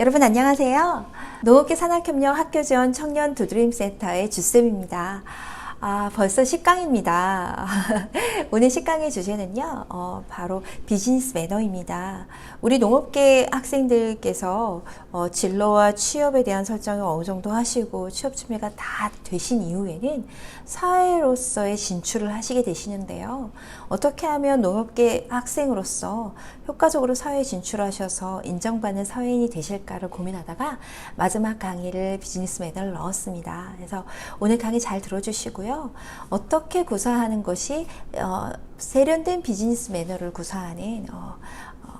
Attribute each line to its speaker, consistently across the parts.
Speaker 1: 여러분 안녕하세요. 노업계 산학협력 학교지원 청년 두드림 센터의 주쌤입니다. 아, 벌써 10강입니다. 오늘 10강의 주제는요, 어, 바로 비즈니스 매너입니다. 우리 농업계 학생들께서 어, 진로와 취업에 대한 설정을 어느 정도 하시고 취업 준비가 다 되신 이후에는 사회로서의 진출을 하시게 되시는데요. 어떻게 하면 농업계 학생으로서 효과적으로 사회에 진출하셔서 인정받는 사회인이 되실까를 고민하다가 마지막 강의를 비즈니스 매너를 넣었습니다. 그래서 오늘 강의 잘 들어주시고요. 어떻게 구사하는 것이 어, 세련된 비즈니스 매너를 구사하는 어, 어,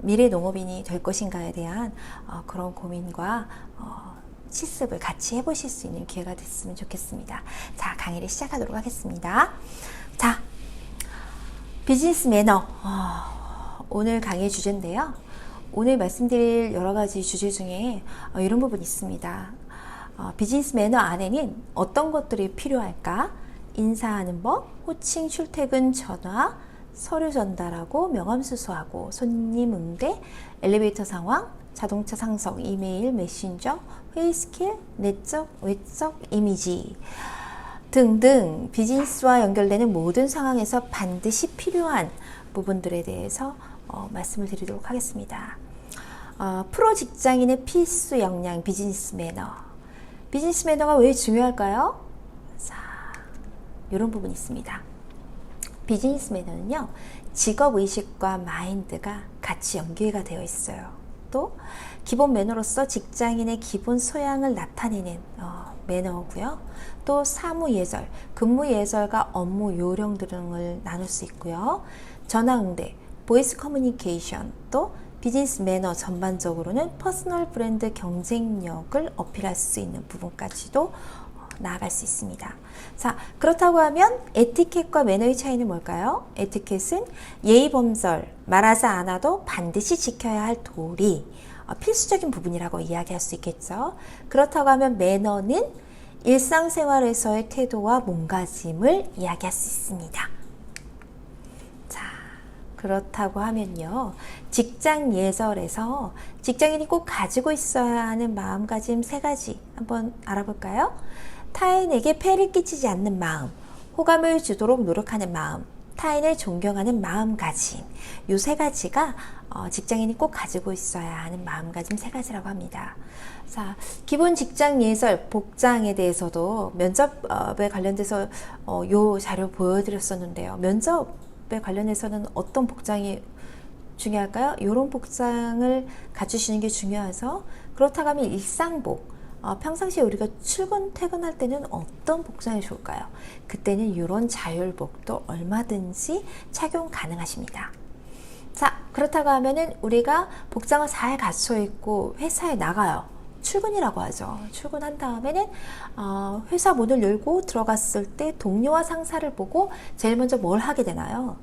Speaker 1: 미래 농업인이 될 것인가에 대한 어, 그런 고민과 어, 실습을 같이 해보실 수 있는 기회가 됐으면 좋겠습니다. 자, 강의를 시작하도록 하겠습니다. 자, 비즈니스 매너. 어, 오늘 강의 주제인데요. 오늘 말씀드릴 여러 가지 주제 중에 어, 이런 부분이 있습니다. 어, 비즈니스 매너 안에는 어떤 것들이 필요할까? 인사하는 법, 호칭, 출퇴근, 전화, 서류 전달하고 명함 수수하고 손님 응대, 엘리베이터 상황, 자동차 상석, 이메일, 메신저, 회의 스킬, 내적, 외적 이미지 등등 비즈니스와 연결되는 모든 상황에서 반드시 필요한 부분들에 대해서 어, 말씀을 드리도록 하겠습니다. 어, 프로 직장인의 필수 역량 비즈니스 매너. 비즈니스 매너가 왜 중요할까요? 자, 이런 부분이 있습니다. 비즈니스 매너는요, 직업 의식과 마인드가 같이 연계가 되어 있어요. 또 기본 매너로서 직장인의 기본 소양을 나타내는 어, 매너고요. 또 사무 예절, 근무 예절과 업무 요령 등을 나눌 수 있고요. 전화 응대, 보이스 커뮤니케이션, 또 비즈니스 매너 전반적으로는 퍼스널 브랜드 경쟁력을 어필할 수 있는 부분까지도 나아갈 수 있습니다. 자, 그렇다고 하면 에티켓과 매너의 차이는 뭘까요? 에티켓은 예의 범절, 말하지 않아도 반드시 지켜야 할 도리, 어, 필수적인 부분이라고 이야기할 수 있겠죠. 그렇다고 하면 매너는 일상생활에서의 태도와 몸가짐을 이야기할 수 있습니다. 자, 그렇다고 하면요. 직장 예절에서 직장인이 꼭 가지고 있어야 하는 마음가짐 세 가지 한번 알아볼까요? 타인에게 폐를 끼치지 않는 마음, 호감을 주도록 노력하는 마음, 타인을 존경하는 마음가짐. 요 세 가지가 어, 직장인이 꼭 가지고 있어야 하는 마음가짐 세 가지라고 합니다. 자, 기본 직장 예절, 복장에 대해서도 면접에 관련돼서 어, 요 자료 보여드렸었는데요. 면접 에 관련해서는 어떤 복장이 중요할까요? 이런 복장을 갖추시는 게 중요해서 그렇다고 하면 일상복, 어, 평상시에 우리가 출근 퇴근할 때는 어떤 복장이 좋을까요? 그때는 이런 자율복도 얼마든지 착용 가능하십니다. 자, 그렇다고 하면은 우리가 복장을 잘 갖춰 입고 회사에 나가요. 출근이라고 하죠. 출근한 다음에는 어, 회사 문을 열고 들어갔을 때 동료와 상사를 보고 제일 먼저 뭘 하게 되나요?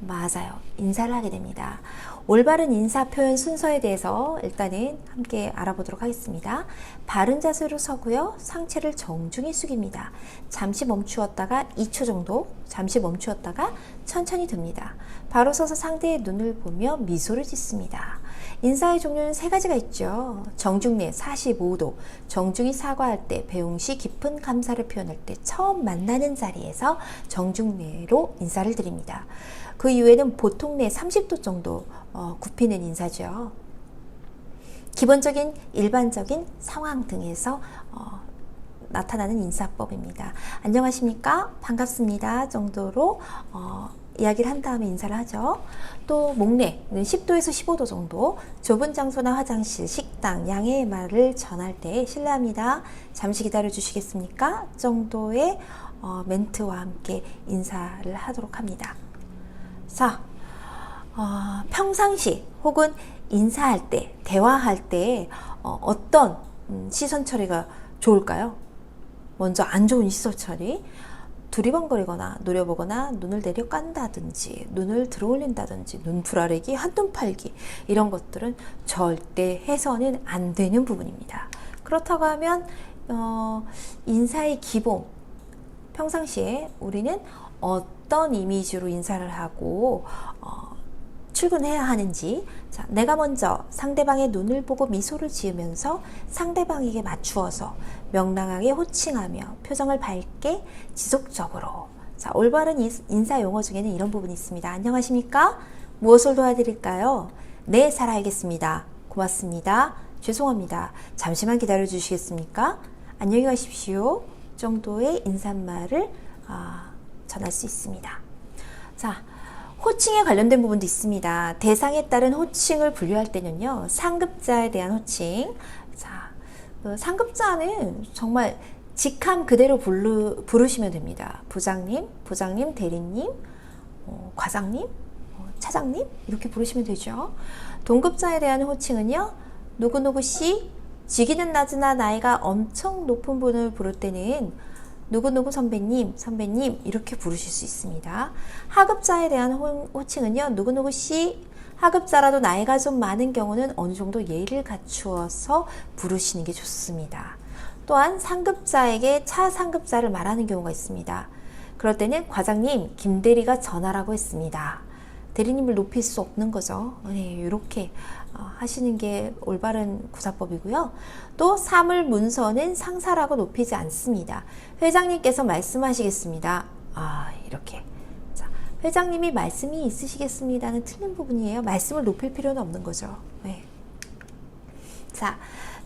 Speaker 1: 맞아요. 인사를 하게 됩니다. 올바른 인사 표현 순서에 대해서 일단은 함께 알아보도록 하겠습니다. 바른 자세로 서고요. 상체를 정중히 숙입니다. 잠시 멈추었다가 2초 정도, 잠시 멈추었다가 천천히 듭니다. 바로 서서 상대의 눈을 보며 미소를 짓습니다. 인사의 종류는 세 가지가 있죠. 정중례 45도, 정중히 사과할 때, 배웅 시 깊은 감사를 표현할 때, 처음 만나는 자리에서 정중례로 인사를 드립니다. 그 이후에는 보통 내 30도 정도 어, 굽히는 인사죠. 기본적인 일반적인 상황 등에서 어, 나타나는 인사법입니다. 안녕하십니까? 반갑습니다. 정도로 어, 이야기를 한 다음에 인사를 하죠. 또 목례는 10도에서 15도 정도, 좁은 장소나 화장실, 식당, 양해의 말을 전할 때 실례합니다. 잠시 기다려 주시겠습니까? 정도의 어, 멘트와 함께 인사를 하도록 합니다. 자, 어, 평상시 혹은 인사할 때, 대화할 때 어, 떤 음, 시선 처리가 좋을까요? 먼저 안 좋은 시선 처리. 두리번거리거나 노려보거나 눈을 내려 깐다든지 눈을 들어올린다든지 눈풀아래기 한눈 팔기 이런 것들은 절대 해서는 안 되는 부분입니다. 그렇다고 하면 어, 인사의 기본 평상시에 우리는 어떤 이미지로 인사를 하고 어, 출근해야 하는지 자, 내가 먼저 상대방의 눈을 보고 미소를 지으면서 상대방에게 맞추어서 명랑하게 호칭하며 표정을 밝게 지속적으로. 자, 올바른 이- 인사 용어 중에는 이런 부분이 있습니다. 안녕하십니까? 무엇을 도와드릴까요? 네, 잘 알겠습니다. 고맙습니다. 죄송합니다. 잠시만 기다려 주시겠습니까? 안녕히 가십시오. 정도의 인사말을 아, 전할 수 있습니다. 자, 호칭에 관련된 부분도 있습니다. 대상에 따른 호칭을 분류할 때는요, 상급자에 대한 호칭. 자, 그 상급자는 정말 직함 그대로 부르, 부르시면 됩니다. 부장님, 부장님, 대리님, 어, 과장님, 어, 차장님 이렇게 부르시면 되죠. 동급자에 대한 호칭은요, 누구누구 씨, 직위는 낮으나 나이가 엄청 높은 분을 부를 때는 누구누구 선배님, 선배님 이렇게 부르실 수 있습니다. 하급자에 대한 호, 호칭은요, 누구누구 씨, 하급자라도 나이가 좀 많은 경우는 어느 정도 예의를 갖추어서 부르시는 게 좋습니다. 또한 상급자에게 차상급자를 말하는 경우가 있습니다. 그럴 때는 과장님, 김대리가 전화라고 했습니다. 대리님을 높일 수 없는 거죠. 네, 이렇게 어, 하시는 게 올바른 구사법이고요. 또 사물 문서는 상사라고 높이지 않습니다. 회장님께서 말씀하시겠습니다. 아, 이렇게. 자, 회장님이 말씀이 있으시겠습니다는 틀린 부분이에요. 말씀을 높일 필요는 없는 거죠. 네. 자,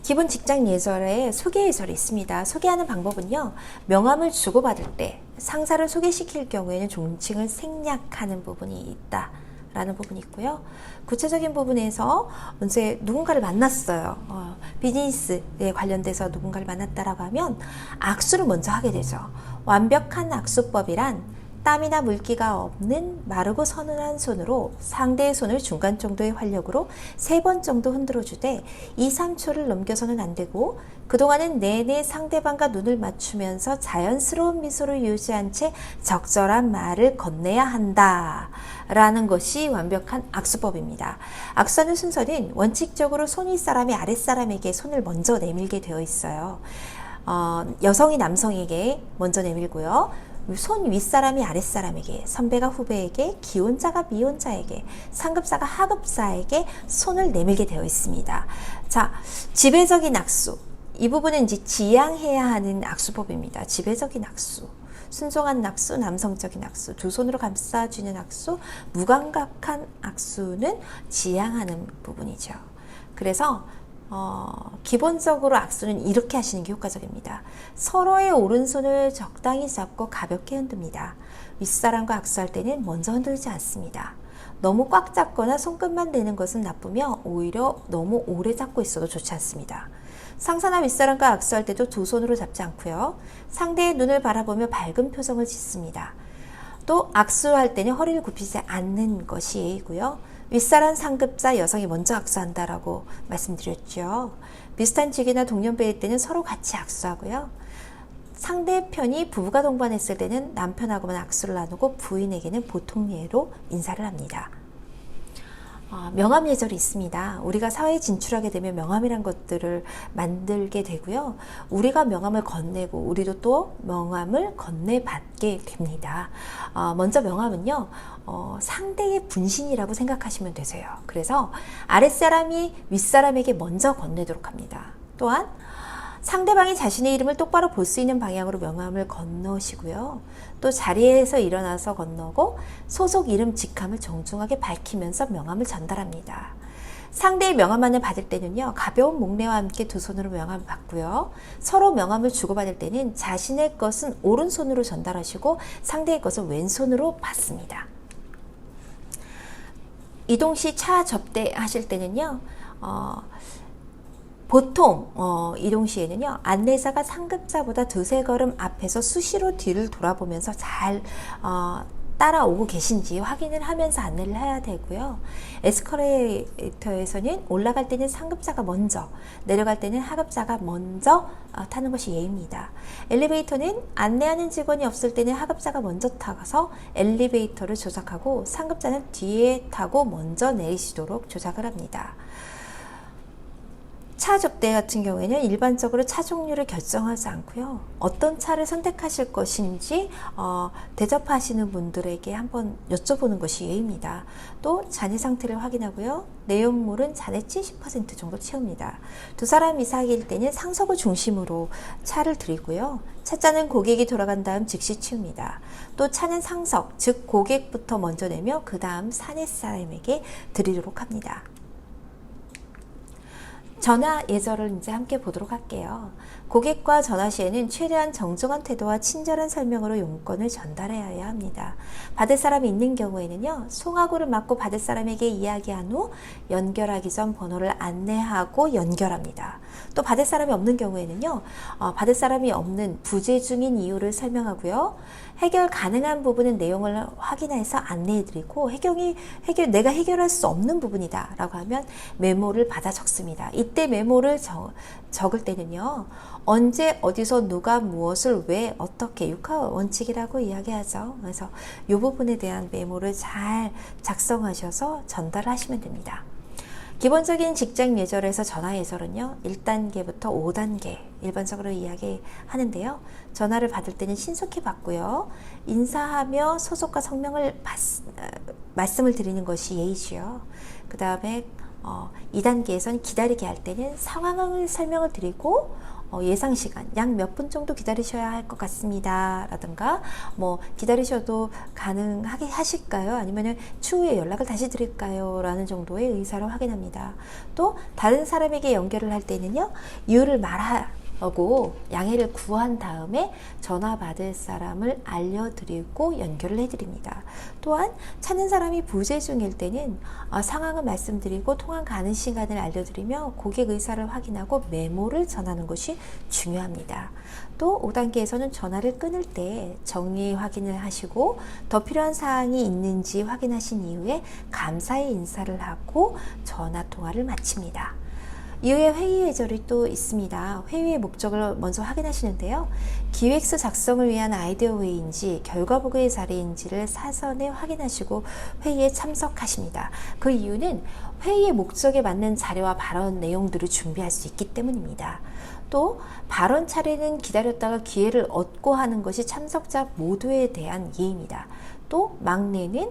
Speaker 1: 기본 직장 예절에 소개 예절이 있습니다. 소개하는 방법은요, 명함을 주고받을 때 상사를 소개시킬 경우에는 존칭을 생략하는 부분이 있다. 라는 부분이 있고요. 구체적인 부분에서 이제 누군가를 만났어요. 어, 비즈니스에 관련돼서 누군가를 만났다라고 하면 악수를 먼저 하게 되죠. 완벽한 악수법이란 땀이나 물기가 없는 마르고 서늘한 손으로 상대의 손을 중간 정도의 활력으로 세 번 정도 흔들어 주되 2, 3초를 넘겨서는 안 되고 그동안은 내내 상대방과 눈을 맞추면서 자연스러운 미소를 유지한 채 적절한 말을 건네야 한다. 라는 것이 완벽한 악수법입니다. 악수하는 순서는 원칙적으로 손 윗사람이 아랫사람에게 손을 먼저 내밀게 되어 있어요. 어, 여성이 남성에게 먼저 내밀고요. 손 윗사람이 아랫사람에게, 선배가 후배에게, 기혼자가 미혼자에게, 상급자가 하급자에게 손을 내밀게 되어 있습니다. 자, 지배적인 악수. 이 부분은 이제 지양해야 하는 악수법입니다. 지배적인 악수. 순종한 악수, 남성적인 악수, 두 손으로 감싸주는 악수, 무감각한 악수는 지양하는 부분이죠. 그래서 어, 기본적으로 악수는 이렇게 하시는 게 효과적입니다. 서로의 오른손을 적당히 잡고 가볍게 흔듭니다. 윗사람과 악수할 때는 먼저 흔들지 않습니다. 너무 꽉 잡거나 손끝만 대는 것은 나쁘며 오히려 너무 오래 잡고 있어도 좋지 않습니다. 상사나 윗사람과 악수할 때도 두 손으로 잡지 않고요. 상대의 눈을 바라보며 밝은 표정을 짓습니다. 또 악수할 때는 허리를 굽히지 않는 것이 예의고요. 윗사람 상급자 여성이 먼저 악수한다라고 말씀드렸죠. 비슷한 직위나 동년배일 때는 서로 같이 악수하고요. 상대편이 부부가 동반했을 때는 남편하고만 악수를 나누고 부인에게는 보통 예로 인사를 합니다. 어, 명함 예절이 있습니다. 우리가 사회에 진출하게 되면 명함이란 것들을 만들게 되고요. 우리가 명함을 건네고 우리도 또 명함을 건네받게 됩니다. 어, 먼저 명함은요. 어, 상대의 분신이라고 생각하시면 되세요. 그래서 아랫사람이 윗사람에게 먼저 건네도록 합니다. 또한 상대방이 자신의 이름을 똑바로 볼 수 있는 방향으로 명함을 건너시고요. 또 자리에서 일어나서 건너고 소속 이름 직함을 정중하게 밝히면서 명함을 전달합니다. 상대의 명함만을 받을 때는요, 가벼운 목례와 함께 두 손으로 명함을 받고요. 서로 명함을 주고받을 때는 자신의 것은 오른손으로 전달하시고 상대의 것은 왼손으로 받습니다. 이동 시 차 접대하실 때는요, 어, 보통 어, 이동 시에는요 안내자가 상급자보다 두세 걸음 앞에서 수시로 뒤를 돌아보면서 잘 어, 따라오고 계신지 확인을 하면서 안내를 해야 되고요. 에스컬레이터에서는 올라갈 때는 상급자가 먼저, 내려갈 때는 하급자가 먼저 어, 타는 것이 예입니다. 엘리베이터는 안내하는 직원이 없을 때는 하급자가 먼저 타서 엘리베이터를 조작하고 상급자는 뒤에 타고 먼저 내리시도록 조작을 합니다. 차 접대 같은 경우에는 일반적으로 차 종류를 결정하지 않고요. 어떤 차를 선택하실 것인지 어, 대접하시는 분들에게 한번 여쭤보는 것이 예입니다. 또 잔해 상태를 확인하고요. 내용물은 잔해 70% 정도 채웁니다. 두 사람이 사귈 때는 상석을 중심으로 차를 드리고요. 차자는 고객이 돌아간 다음 즉시 치웁니다. 또 차는 상석, 즉 고객부터 먼저 내며 그 다음 사내 사람에게 드리도록 합니다. 전화 예절을 이제 함께 보도록 할게요. 고객과 전화 시에는 최대한 정중한 태도와 친절한 설명으로 용건을 전달해야 합니다. 받을 사람이 있는 경우에는요, 송화구를 맞고 받을 사람에게 이야기한 후 연결하기 전 번호를 안내하고 연결합니다. 또 받을 사람이 없는 경우에는요, 어, 받을 사람이 없는 부재 중인 이유를 설명하고요. 해결 가능한 부분은 내용을 확인해서 안내해드리고 해결이 해결 내가 해결할 수 없는 부분이다라고 하면 메모를 받아 적습니다. 이때 메모를 적, 적을 때는요. 언제 어디서 누가 무엇을 왜 어떻게 육하 원칙이라고 이야기하죠. 그래서 이 부분에 대한 메모를 잘 작성하셔서 전달하시면 됩니다. 기본적인 직장 예절에서 전화 예절은요, 1단계부터 5단계 일반적으로 이야기하는데요. 전화를 받을 때는 신속히 받고요. 인사하며 소속과 성명을 받, 말씀을 드리는 것이 예의지요. 그 다음에 어, 2단계에서는 기다리게 할 때는 상황을 설명을 드리고 어, 예상 시간 약 몇 분 정도 기다리셔야 할 것 같습니다. 라든가 뭐 기다리셔도 가능하게 하실까요? 아니면 추후에 연락을 다시 드릴까요? 라는 정도의 의사를 확인합니다. 또 다른 사람에게 연결을 할 때는요. 이유를 말하 하고 양해를 구한 다음에 전화 받을 사람을 알려드리고 연결을 해드립니다. 또한 찾는 사람이 부재 중일 때는 어, 상황을 말씀드리고 통화 가는 시간을 알려드리며 고객 의사를 확인하고 메모를 전하는 것이 중요합니다. 또 5단계에서는 전화를 끊을 때 정리 확인을 하시고 더 필요한 사항이 있는지 확인하신 이후에 감사의 인사를 하고 전화 통화를 마칩니다. 이후에 회의 예절이 또 있습니다. 회의의 목적을 먼저 확인하시는데요. 기획서 작성을 위한 아이디어 회의인지 결과 보고의 자리인지를 사전에 확인하시고 회의에 참석하십니다. 그 이유는 회의의 목적에 맞는 자료와 발언 내용들을 준비할 수 있기 때문입니다. 또 발언 차례는 기다렸다가 기회를 얻고 하는 것이 참석자 모두에 대한 예입니다. 또 막내는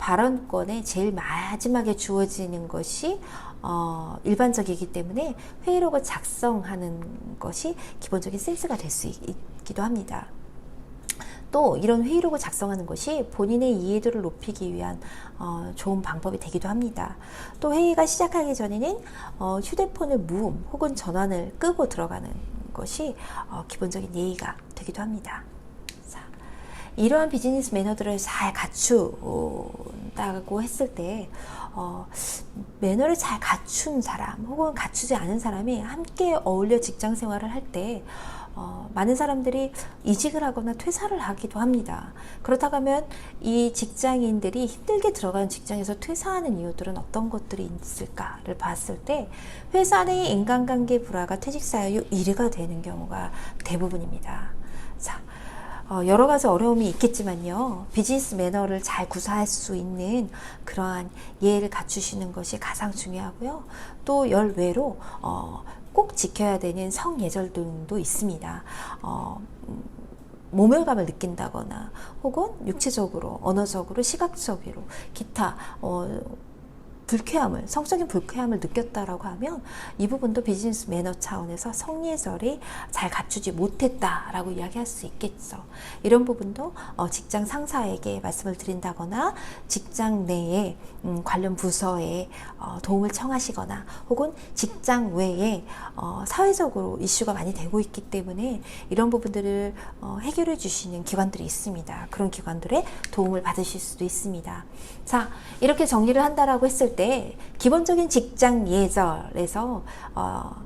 Speaker 1: 발언권에 제일 마지막에 주어지는 것이 어, 일반적이기 때문에 회의록을 작성하는 것이 기본적인 센스가 될 수 있기도 합니다. 또 이런 회의록을 작성하는 것이 본인의 이해도를 높이기 위한 어, 좋은 방법이 되기도 합니다. 또 회의가 시작하기 전에는 어, 휴대폰을 무음 혹은 전환을 끄고 들어가는 것이 어, 기본적인 예의가 되기도 합니다. 이러한 비즈니스 매너들을 잘 갖춘다고 했을 때 어, 매너를 잘 갖춘 사람 혹은 갖추지 않은 사람이 함께 어울려 직장 생활을 할때 어, 많은 사람들이 이직을 하거나 퇴사를 하기도 합니다. 그렇다고 하면 이 직장인들이 힘들게 들어가는 직장에서 퇴사하는 이유들은 어떤 것들이 있을까를 봤을 때 회사 내의 인간관계 불화가 퇴직 사유 1위가 되는 경우가 대부분입니다. 자, 어, 여러 가지 어려움이 있겠지만요. 비즈니스 매너를 잘 구사할 수 있는 그러한 예를 갖추시는 것이 가장 중요하고요. 또 열외로 어, 꼭 지켜야 되는 성예절 등도 있습니다. 어, 음, 모멸감을 느낀다거나 혹은 육체적으로, 언어적으로, 시각적으로 기타 어, 불쾌함을 성적인 불쾌함을 느꼈다라고 하면 이 부분도 비즈니스 매너 차원에서 성예절이 잘 갖추지 못했다라고 이야기할 수 있겠죠. 이런 부분도 어, 직장 상사에게 말씀을 드린다거나 직장 내에 음, 관련 부서에 어, 도움을 청하시거나 혹은 직장 외에 어, 사회적으로 이슈가 많이 되고 있기 때문에 이런 부분들을 어, 해결해 주시는 기관들이 있습니다. 그런 기관들의 도움을 받으실 수도 있습니다. 자, 이렇게 정리를 한다라고 했을 때 기본적인 직장 예절에서 어,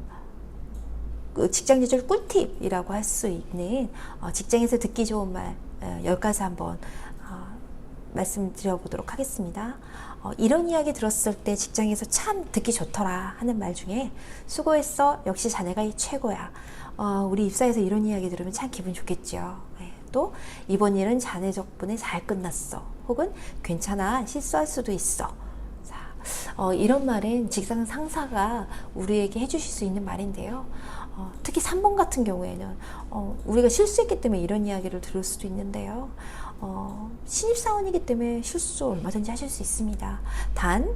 Speaker 1: 그 직장 예절 꿀팁이라고 할 수 있는 어, 직장에서 듣기 좋은 말 어, 10가지 한번 어, 말씀드려 보도록 하겠습니다. 어, 이런 이야기 들었을 때 직장에서 참 듣기 좋더라 하는 말 중에 수고했어 역시 자네가 최고야 어, 우리 입사에서 이런 이야기 들으면 참 기분 좋겠죠 네. 또 이번 일은 자네 덕분에 잘 끝났어 혹은 괜찮아 실수할 수도 있어 자, 어, 이런 말은 직장 상사가 우리에게 해주실 수 있는 말인데요. 어, 특히 3번 같은 경우에는 어, 우리가 실수했기 때문에 이런 이야기를 들을 수도 있는데요. 어, 신입사원이기 때문에 실수 얼마든지 하실 수 있습니다. 단,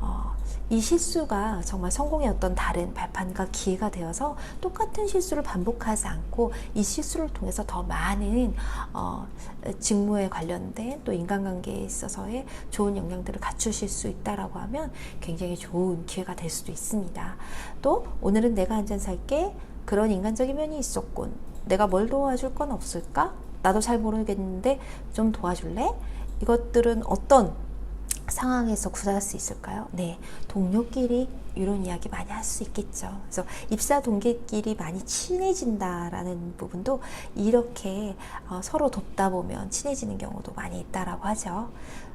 Speaker 1: 어, 이 실수가 정말 성공의 어떤 다른 발판과 기회가 되어서 똑같은 실수를 반복하지 않고 이 실수를 통해서 더 많은 어, 직무에 관련된 또 인간관계에 있어서의 좋은 역량들을 갖추실 수 있다라고 하면 굉장히 좋은 기회가 될 수도 있습니다. 또 오늘은 내가 한 잔 살게 그런 인간적인 면이 있었군. 내가 뭘 도와줄 건 없을까? 나도 잘 모르겠는데 좀 도와줄래? 이것들은 어떤 상황에서 구사할 수 있을까요? 네, 동료끼리 이런 이야기 많이 할 수 있겠죠. 그래서 입사 동기끼리 많이 친해진다라는 부분도 이렇게 어, 서로 돕다 보면 친해지는 경우도 많이 있다라고 하죠.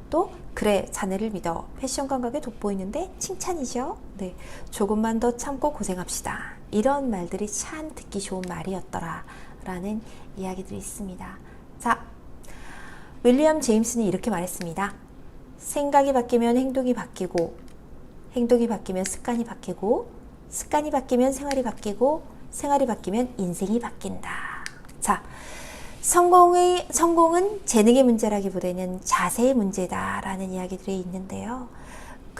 Speaker 1: 또 그래 자네를 믿어 패션 감각에 돋보이는데 칭찬이죠. 네, 조금만 더 참고 고생합시다. 이런 말들이 참 듣기 좋은 말이었더라라는 이야기들이 있습니다. 자, 윌리엄 제임스는 이렇게 말했습니다. 생각이 바뀌면 행동이 바뀌고, 행동이 바뀌면 습관이 바뀌고, 습관이 바뀌면 생활이 바뀌고, 생활이 바뀌면 인생이 바뀐다. 자, 성공의, 성공은 재능의 문제라기보다는 자세의 문제다라는 이야기들이 있는데요.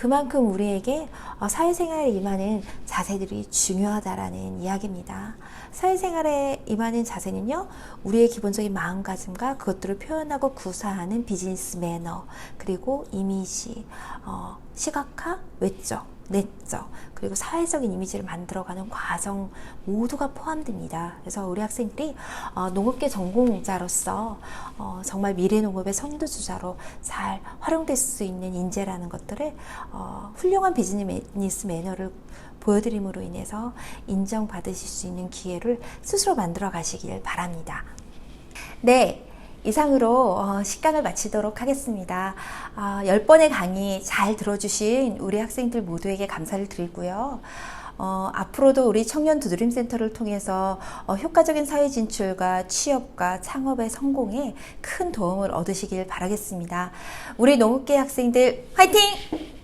Speaker 1: 그만큼 우리에게 어, 사회생활에 임하는 자세들이 중요하다라는 이야기입니다. 사회생활에 임하는 자세는요, 우리의 기본적인 마음가짐과 그것들을 표현하고 구사하는 비즈니스 매너, 그리고 이미지, 어, 시각화, 외적, 내적, 그리고 사회적인 이미지를 만들어가는 과정 모두가 포함됩니다. 그래서 우리 학생들이 어, 농업계 전공자로서 어, 정말 미래 농업의 선두주자로 잘 활용될 수 있는 인재라는 것들을 어, 훌륭한 비즈니스 매너를 보여드림으로 인해서 인정받으실 수 있는 기회를 스스로 만들어 가시길 바랍니다. 네. 이상으로 어, 식강을 마치도록 하겠습니다. 어, 10번의 강의 잘 들어주신 우리 학생들 모두에게 감사를 드리고요. 어, 앞으로도 우리 청년 두드림 센터를 통해서 어, 효과적인 사회 진출과 취업과 창업의 성공에 큰 도움을 얻으시길 바라겠습니다. 우리 농업계 학생들 화이팅!